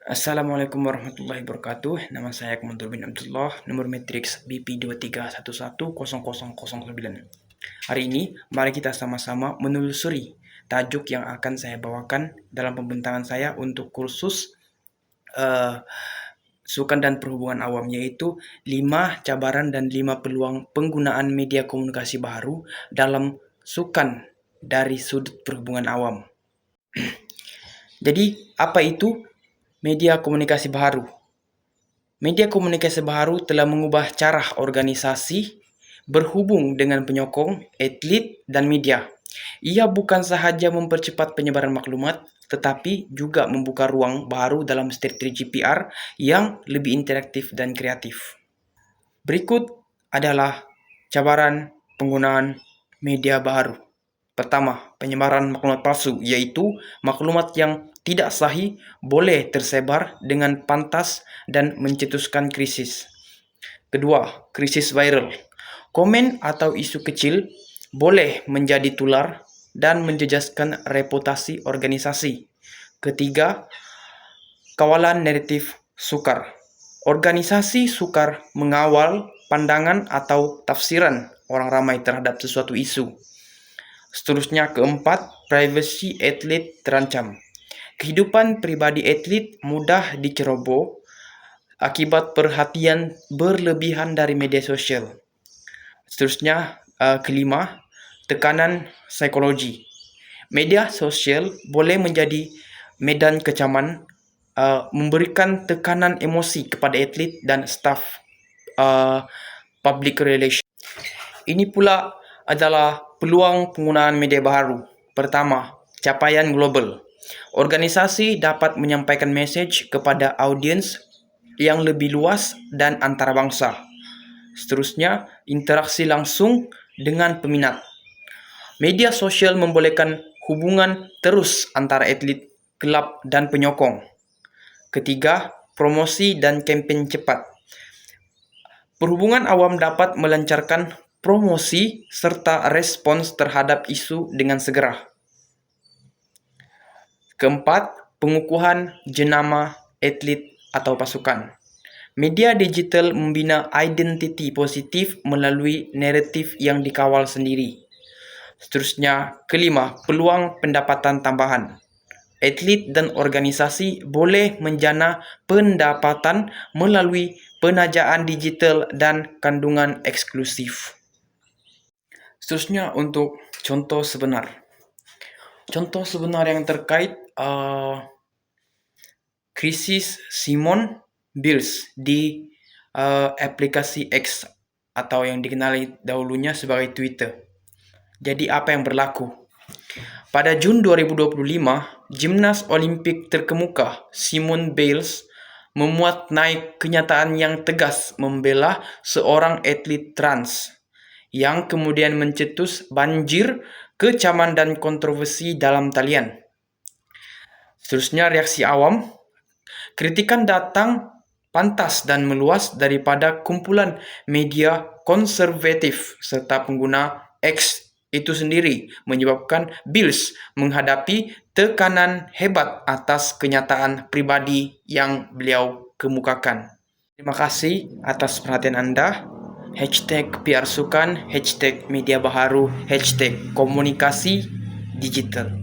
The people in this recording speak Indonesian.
Assalamualaikum warahmatullahi wabarakatuh. Nama saya Kementur bin Abdullah, nomor matriks BP23110009. Hari ini, mari kita sama-sama menelusuri tajuk yang akan saya bawakan dalam pembentangan saya untuk kursus uh, sukan dan perhubungan awam yaitu 5 cabaran dan 5 peluang penggunaan media komunikasi baru dalam sukan dari sudut perhubungan awam. Jadi, apa itu media komunikasi baru. Media komunikasi baru telah mengubah cara organisasi berhubung dengan penyokong, atlet, dan media. Ia bukan sahaja mempercepat penyebaran maklumat, tetapi juga membuka ruang baru dalam strategi GPR yang lebih interaktif dan kreatif. Berikut adalah cabaran penggunaan media baru. Pertama, penyebaran maklumat palsu, yaitu maklumat yang tidak sahih boleh tersebar dengan pantas dan mencetuskan krisis. Kedua, krisis viral. Komen atau isu kecil boleh menjadi tular dan menjejaskan reputasi organisasi. Ketiga, kawalan naratif sukar. Organisasi sukar mengawal pandangan atau tafsiran orang ramai terhadap sesuatu isu. Seterusnya keempat, privasi atlet terancam. Kehidupan pribadi atlet mudah diceroboh akibat perhatian berlebihan dari media sosial. Seterusnya, uh, kelima, tekanan psikologi. Media sosial boleh menjadi medan kecaman, uh, memberikan tekanan emosi kepada atlet dan staf uh, public relation. Ini pula adalah peluang penggunaan media baru. Pertama, capaian global. Organisasi dapat menyampaikan message kepada audiens yang lebih luas dan antarabangsa. Seterusnya, interaksi langsung dengan peminat. Media sosial membolehkan hubungan terus antara atlet, kelab, dan penyokong. Ketiga, promosi dan kempen cepat. Perhubungan awam dapat melancarkan promosi serta respons terhadap isu dengan segera. Keempat, pengukuhan jenama atlet atau pasukan. Media digital membina identiti positif melalui naratif yang dikawal sendiri. Seterusnya, kelima, peluang pendapatan tambahan. Atlet dan organisasi boleh menjana pendapatan melalui penajaan digital dan kandungan eksklusif. Seterusnya untuk contoh sebenar. Contoh sebenar yang terkait uh, krisis Simon Bills di uh, aplikasi X atau yang dikenali dahulunya sebagai Twitter. Jadi apa yang berlaku? Pada Jun 2025, gimnas Olimpik terkemuka Simon Biles memuat naik kenyataan yang tegas membela seorang atlet trans yang kemudian mencetus banjir kecaman dan kontroversi dalam talian. Seterusnya reaksi awam. Kritikan datang pantas dan meluas daripada kumpulan media konservatif serta pengguna X itu sendiri menyebabkan Bills menghadapi tekanan hebat atas kenyataan pribadi yang beliau kemukakan. Terima kasih atas perhatian Anda hashtag PR Sukan, hashtag media baharu, hashtag komunikasi digital.